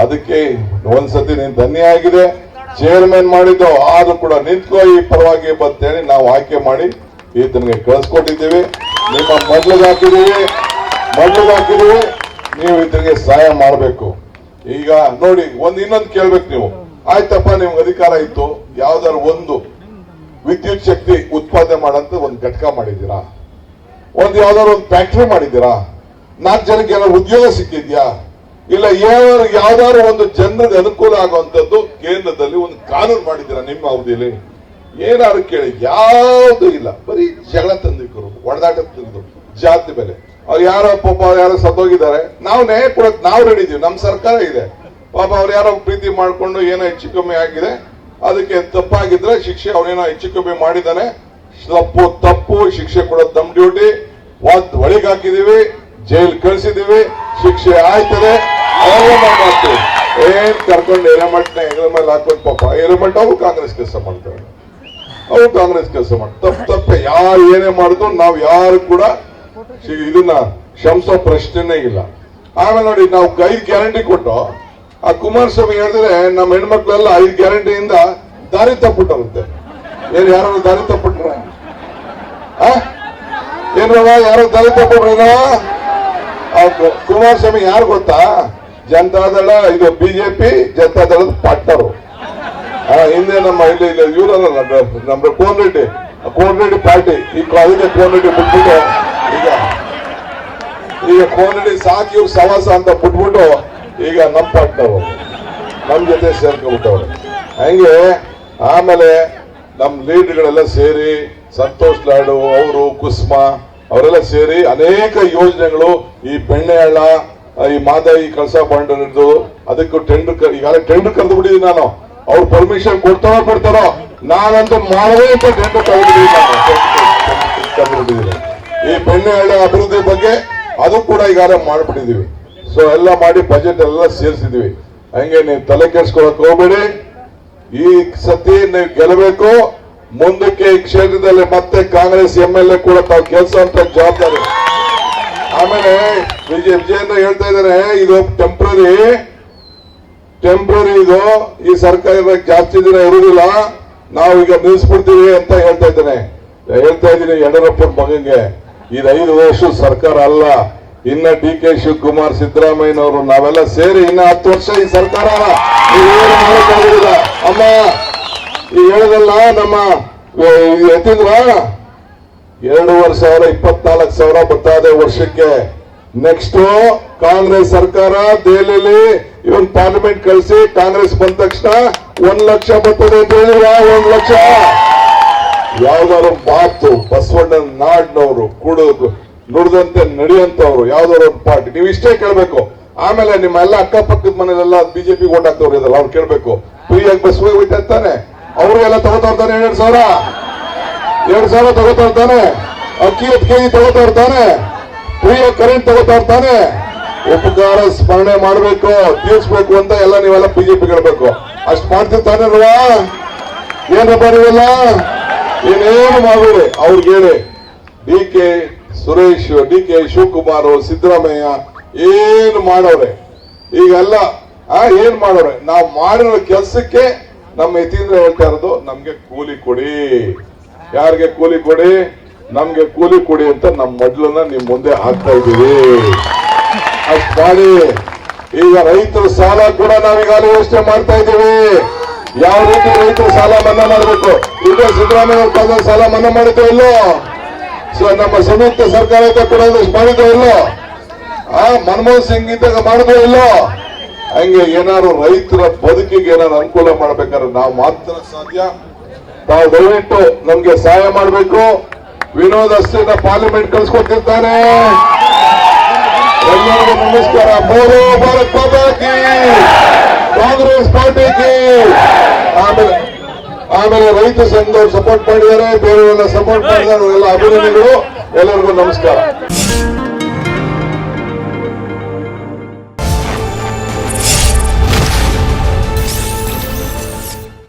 ಅದಕ್ಕೆ ಒಂದ್ಸತಿ ನೀನ್ ಧನ್ಯ ಆಗಿದೆ. ಚೇರ್ಮನ್ ಮಾಡಿದ್ದು, ಆದ್ರೂ ಕೂಡ ನಿಂತ್ಕೋ, ಈ ಪರವಾಗಿ ಬಂತೇಳಿ ನಾವು ಆಯ್ಕೆ ಮಾಡಿ ಈತನಿಗೆ ಕಳಿಸ್ಕೊಟ್ಟಿದ್ದೀವಿ. ನಿಮ್ಮ ಮೊದ್ಲಿಗೆ ಹಾಕಿದೀವಿ ಮೊದ್ಲಿಗೆ ಹಾಕಿದೀವಿ ನೀವು ಈತನಿಗೆ ಸಹಾಯ ಮಾಡಬೇಕು. ಈಗ ನೋಡಿ, ಒಂದ್ ಇನ್ನೊಂದು ಕೇಳ್ಬೇಕು ನೀವು. ಆಯ್ತಪ್ಪ, ನಿಮ್ಗೆ ಅಧಿಕಾರ ಇತ್ತು. ಯಾವ್ದಾದ್ರು ಒಂದು ವಿದ್ಯುತ್ ಶಕ್ತಿ ಉತ್ಪಾದನೆ ಮಾಡಂತ ಒಂದು ಘಟಕ ಮಾಡಿದ್ದೀರಾ? ಒಂದು ಯಾವ್ದಾದ್ರು ಒಂದು ಫ್ಯಾಕ್ಟ್ರಿ ಮಾಡಿದ್ದೀರಾ? ನಾಲ್ಕು ಜನಕ್ಕೆ ಏನಾದ್ರು ಉದ್ಯೋಗ ಸಿಕ್ಕಿದ್ಯಾ? ಇಲ್ಲ ಯಾವ್ದಾದ್ರು ಒಂದು ಜನರಿಗೆ ಅನುಕೂಲ ಆಗುವಂತದ್ದು ಕೇಂದ್ರದಲ್ಲಿ ಒಂದು ಕಾನೂನು ಮಾಡಿದ್ದೀರಾ ನಿಮ್ಮ ಅವಧಿಯಲ್ಲಿ? ಏನಾದ್ರು ಕೇಳಿ, ಯಾವ್ದು ಇಲ್ಲ. ಬರೀ ಜಗಳ ತಂದಿಕ್ಕರು ಒಡೆದಾಟ ತಿಂದು ಜಾತಿ ಬೆಲೆ ಅವ್ರು ಯಾರೋ ಪಾಪ ಅವ್ರು ಯಾರೋ ಸತ್ತೋಗಿದ್ದಾರೆ. ನಾವು ನ್ಯಾಯ ಕೊಡಕ್ ನಾವು ರೆಡಿ ಇದೀವಿ. ನಮ್ಮ ಸರ್ಕಾರ ಇದೆ. ಪಾಪ ಅವ್ರು ಯಾರೋ ಪ್ರೀತಿ ಮಾಡ್ಕೊಂಡು ಏನೋ ಹೆಚ್ಚು ಕಮ್ಮಿ ಆಗಿದೆ. ಅದಕ್ಕೆ ತಪ್ಪಾಗಿದ್ರೆ ಶಿಕ್ಷೆ ಅವನೇನೋ ಹೆಚ್ಚು ಕಮ್ಮಿ ಮಾಡಿದಾನೆ ತಪ್ಪು ತಪ್ಪು, ಶಿಕ್ಷೆ ಕೊಡೋದು ನಮ್ ಡ್ಯೂಟಿ ಒಳಗೆ ಹಾಕಿದೀವಿ, ಜೈಲ್ ಕಳ್ಸಿದೀವಿ, ಶಿಕ್ಷೆ ಆಯ್ತದೆ. ಮಾಡ್ತೀವಿ ಏನ್ ಕರ್ಕೊಂಡು ಎರೆಮಟ್ನ ಹೆಗಲ ಮೇಲೆ ಹಾಕೊಂಡು ಪಾಪ. ಎರೆಮಟ್ ಅವು ಕಾಂಗ್ರೆಸ್ ಕೆಲಸ ಮಾಡ್ತಾರೆ. ಅವ್ರು ಕಾಂಗ್ರೆಸ್ ಕೆಲಸ ಮಾಡಿ ತಪ್ಪು, ತಪ್ಪೆ. ಯಾರು ಏನೇ ಮಾಡಿದ್ರು ನಾವು ಯಾರು ಕೂಡ ಇದನ್ನ ಕ್ಷಮಿಸೋ ಪ್ರಶ್ನೆನೇ ಇಲ್ಲ. ಆಮೇಲೆ ನೋಡಿ, ನಾವು ಐದು ಗ್ಯಾರಂಟಿ ಕೊಟ್ಟು, ಆ ಕುಮಾರಸ್ವಾಮಿ ಹೇಳಿದ್ರೆ ನಮ್ಮ ಹೆಣ್ಮಕ್ಳೆಲ್ಲ ಐದು ಗ್ಯಾರಂಟಿಯಿಂದ ದಾರಿ ತಪ್ಪಿಟ್ಟರುತ್ತೆ ಏನ್ ಯಾರು ದಾರಿ ತಪ್ಪಿಟ್ರ? ಏನ್ರವ ಯಾರು ದಾರಿ ತಪ್ಪಿಟ್ರೇನೋ? ಕುಮಾರಸ್ವಾಮಿ ಯಾರು ಗೊತ್ತಾ? ಜನತಾದಳ ಇದು ಬಿಜೆಪಿ ಜನತಾದಳದ ಪಾರ್ಟ್ನರು ಆ, ಹಿಂದೆ ನಮ್ಮ ಇಲ್ಲಿ ಇವರಲ್ಲ ನಮ್ಮ ಕೋನ್ ರೆಡ್ಡಿ ಕೋನ್ ರೆಡ್ಡಿ ಪಾರ್ಟಿ ಈ ಕಾಲೇಜ್ ಕೋನ್ ರೆಡ್ಡಿ ಬಿಟ್ಬಿಟ್ಟು ಈಗ ಈಗ ಕೋನ್ ರೆಡ್ಡಿ ಸಾಕಿ ಸವಾಸ ಅಂತ ಬಿಟ್ಬಿಟ್ಟು ಈಗ ನಮ್ಮ ಪಾರ್ಟ್ನರ್ ನಮ್ಮ ಜೊತೆ ಸೇರ್ಕೊಂಡ್ಬಿಟ್ಟವ್ರು ಹಂಗೆ ಆಮೇಲೆ ನಮ್ಮ ಲೀಡ್ಗಳೆಲ್ಲ ಸೇರಿ ಸಂತೋಷ್ ಲಾಡು ಅವರು ಕುಸ್ಮಾ ಅವರೆಲ್ಲ ಸೇರಿ ಅನೇಕ ಯೋಜನೆಗಳು ಈ ಬೆಣ್ಣೆ ಹಳ್ಳ ಈ ಮಾದಾಯಿ ಕಳಸ ಹಿಡಿದು ಅದಕ್ಕೂ ಟೆಂಡರ್ ಈಗಾಗಲೇ ಟೆಂಡರ್ ಕರೆದು ಬಿಟ್ಟಿದ್ದೀನಿ ನಾನು. ಅವ್ರು ಪರ್ಮಿಷನ್ ಕೊಡ್ತಾರೋ ಕೊಡ್ತಾರೋ, ನಾನಂತೂ ಮಾಡದೇ ಅಂತ ಟೆಂಡರ್ ಕರೆದಿದ್ದೀನಿ ಈ ಬೆಣ್ಣೆ ಹಳ್ಳ ಅಭಿವೃದ್ಧಿ ಬಗ್ಗೆ ಅದು ಕೂಡ ಈಗಾಗಲೇ ಮಾಡ್ಬಿಟ್ಟಿದೀವಿ ಸೊ ಎಲ್ಲ ಮಾಡಿ ಬಜೆಟ್ ಎಲ್ಲ ಸೇರಿಸಿದೀವಿ ಹಂಗೆ ನೀವು ತಲೆ ಕೆಡ್ಸ್ಕೊಳಕ್ ಹೋಗ್ಬೇಡಿ. ಈ ಸತಿ ನೀವು ಗೆಲ್ಲಬೇಕು. ಮುಂದಕ್ಕೆ ಈ ಕ್ಷೇತ್ರದಲ್ಲಿ ಮತ್ತೆ ಕಾಂಗ್ರೆಸ್ ಎಂ ಎಲ್ ಎ ಕೂಡ ತಾವು ಅಂತ ಜವಾಬ್ದಾರಿ. ಆಮೇಲೆ ವಿಜಯ ವಿಜಯೇಂದ್ರ ಹೇಳ್ತಾ ಇದ್ದಾರೆ, ಇದು ಟೆಂಪ್ರರಿ ಟೆಂಪ್ರರಿ ಇದು, ಈ ಸರ್ಕಾರ ಜಾಸ್ತಿ ದಿನ ಇರುವುದಿಲ್ಲ. ನಾವು ಈಗ ನಿಲ್ಲಿಸ್ಬಿಡ್ತೀವಿ ಅಂತ ಹೇಳ್ತಾ ಇದ್ದೇನೆ. ಹೇಳ್ತಾ ಇದ್ದೀನಿ ಯಡಿಯೂರಪ್ಪನ ಮಗಂಗೆ ಇದು ಐದು ವರ್ಷ ಸರ್ಕಾರ ಅಲ್ಲ. ಇನ್ನ ಡಿ ಕೆ ಶಿವಕುಮಾರ್ ಸಿದ್ದರಾಮಯ್ಯನವರು ನಾವೆಲ್ಲ ಸೇರಿ ಇನ್ನ ಹತ್ತು ವರ್ಷ ಈ ಸರ್ಕಾರ. ಅಮ್ಮ ಈ ಹೇಳದಲ್ಲ ನಮ್ಮ ಎತ್ತಿದ್ರ? ಎರಡೂವರೆ ಸಾವಿರ, ಇಪ್ಪತ್ನಾಲ್ಕು ಸಾವಿರ ಬರ್ತಾ ಇದೆ ವರ್ಷಕ್ಕೆ. ನೆಕ್ಸ್ಟ್ ಕಾಂಗ್ರೆಸ್ ಸರ್ಕಾರ ದೆಹಲಿಯಲ್ಲಿ ಇವನ್ ಪಾರ್ಲಿಮೆಂಟ್ ಕಳಿಸಿ, ಕಾಂಗ್ರೆಸ್ ಬಂದ ತಕ್ಷಣ ಒಂದ್ ಲಕ್ಷ ಬರ್ತದೆ ಅಂತ ಒಂದ್ ಲಕ್ಷ. ಯಾವ್ದಾದ್ರು ಮಾತು ಬಸವಣ್ಣ ನಾಡ್ನವರು ಕುಡು ನುಡಿದಂತೆ ನಡೆಯಂತವ್ರು ಯಾವ್ದಾದ್ರು ಒಂದು ಪಾರ್ಟಿ, ನೀವು ಇಷ್ಟೇ ಕೇಳ್ಬೇಕು. ಆಮೇಲೆ ನಿಮ್ಮ ಎಲ್ಲ ಅಕ್ಕಪಕ್ಕದ ಮನೆಯಲ್ಲೆಲ್ಲ ಬಿಜೆಪಿ ಓಟ್ ಹಾಕ್ತವ್ರು ಇದಲ್ಲ ಅವ್ರು ಕೇಳ್ಬೇಕು. ಫ್ರೀಯಾಗಿ ಬಸ್ ಹೋಗಿ ಅಂತಾನೆ ಅವ್ರಿಗೆಲ್ಲ ತಗೋತಾರ್ತಾನೆ ಎರಡ್ ಸಾವಿರ. ಎರಡ್ ಸಾವಿರ ತಗೋತಾ ಇರ್ತಾನೆ. ಅಕ್ಕಿ ಹತ್ತು ಕೆಜಿ ತಗೋತಾ ಇರ್ತಾನೆ. ಫ್ರೀ ಕರೆಂಟ್ ತಗೋತಾ ಇರ್ತಾನೆ. ಉಪಕಾರ ಸ್ಮರಣೆ ಮಾಡಬೇಕು, ತೀರ್ಸ್ಬೇಕು ಅಂತ ಎಲ್ಲ ನೀವೆಲ್ಲ ಬಿಜೆಪಿ ಹೇಳ್ಬೇಕು ಅಷ್ಟು ಮಾಡ್ತಿರ್ತಾನೆ ಅಲ್ವಾ? ಏನಪ್ಪ ನೀವೆಲ್ಲ? ಏನೇನು ಮಾಡಿ ಅವ್ರಿಗೆ ಹೇಳಿ. D K Suresh, D K Shivakumar Siddaramaiah, ಏನು ಮಾಡೋರೆ? ಈಗೆಲ್ಲ ಏನ್ ಮಾಡೋರೆ? ನಾವು ಮಾಡಿರೋ ಕೆಲಸಕ್ಕೆ ನಮ್ಮ ಯತೀಂದ್ರ ಹೇಳ್ತಾ ಇರೋದು, ನಮ್ಗೆ ಕೂಲಿ ಕೊಡಿ. ಯಾರಿಗೆ ಕೂಲಿ ಕೊಡಿ? ನಮ್ಗೆ ಕೂಲಿ ಕೊಡಿ ಅಂತ ನಮ್ಮ ಮೊದ್ಲನ್ನ ನಿಮ್ ಮುಂದೆ ಹಾಕ್ತಾ ಇದ್ದೀವಿ. ಅಷ್ಟು ಮಾಡಿ. ಈಗ ರೈತರ ಸಾಲ ಕೂಡ ನಾವೀಗ ಯೋಚನೆ ಮಾಡ್ತಾ ಇದ್ದೀವಿ. ಯಾವ ರೀತಿ ರೈತರ ಸಾಲ ಮನ್ನಾ ಮಾಡಬೇಕು? ಈಗ ಸಿದ್ದರಾಮಯ್ಯ ಅವ್ರ ಸಾಲ ಮನ್ನಾ ಮಾಡಿದ್ದೆ ಇಲ್ಲೋ? ಸೊ, ನಮ್ಮ ಸಂಯುಕ್ತ ಸರ್ಕಾರ ಕೂಡ ಮಾಡಿದ್ದೆ ಇಲ್ಲೋ? ಆ, ಮನಮೋಹನ್ ಸಿಂಗ್ ಇದ್ದಾಗ ಮಾಡಿದ್ದೆ ಇಲ್ಲೋ? ಹಂಗೆ ಏನಾದ್ರು ರೈತರ ಬದುಕಿಗೆ ಏನಾದ್ರು ಅನುಕೂಲ ಮಾಡ್ಬೇಕಾದ್ರೆ ನಾವು ಮಾತ್ರ ಸಾಧ್ಯ. ತಾವು ದಯವಿಟ್ಟು ನಮ್ಗೆ ಸಹಾಯ ಮಾಡಬೇಕು. ವಿನೋದ್ ಅಸ್ತಿನ ಪಾರ್ಲಿಮೆಂಟ್ ಕಳ್ಸ್ಕೊತಿರ್ತಾನೆ ಎಲ್ಲರಿಗೂ ನಮಸ್ಕಾರ. ಬೋಲೋ ಭಾರತ್ ಪದಕಿ ಕಾಂಗ್ರೆಸ್ ಪಾರ್ಟಿಗೆ ಆಮೇಲೆ ಆಮೇಲೆ ರೈತ ಸಂಘದವ್ರು ಸಪೋರ್ಟ್ ಮಾಡಿದ್ದಾರೆ, ಬೇರೆಯವರೆಲ್ಲ ಸಪೋರ್ಟ್ ಮಾಡಿದ್ದಾರೆ, ಎಲ್ಲ ಅಭಿನಂದನೆಗಳು. ಎಲ್ಲರಿಗೂ ನಮಸ್ಕಾರ.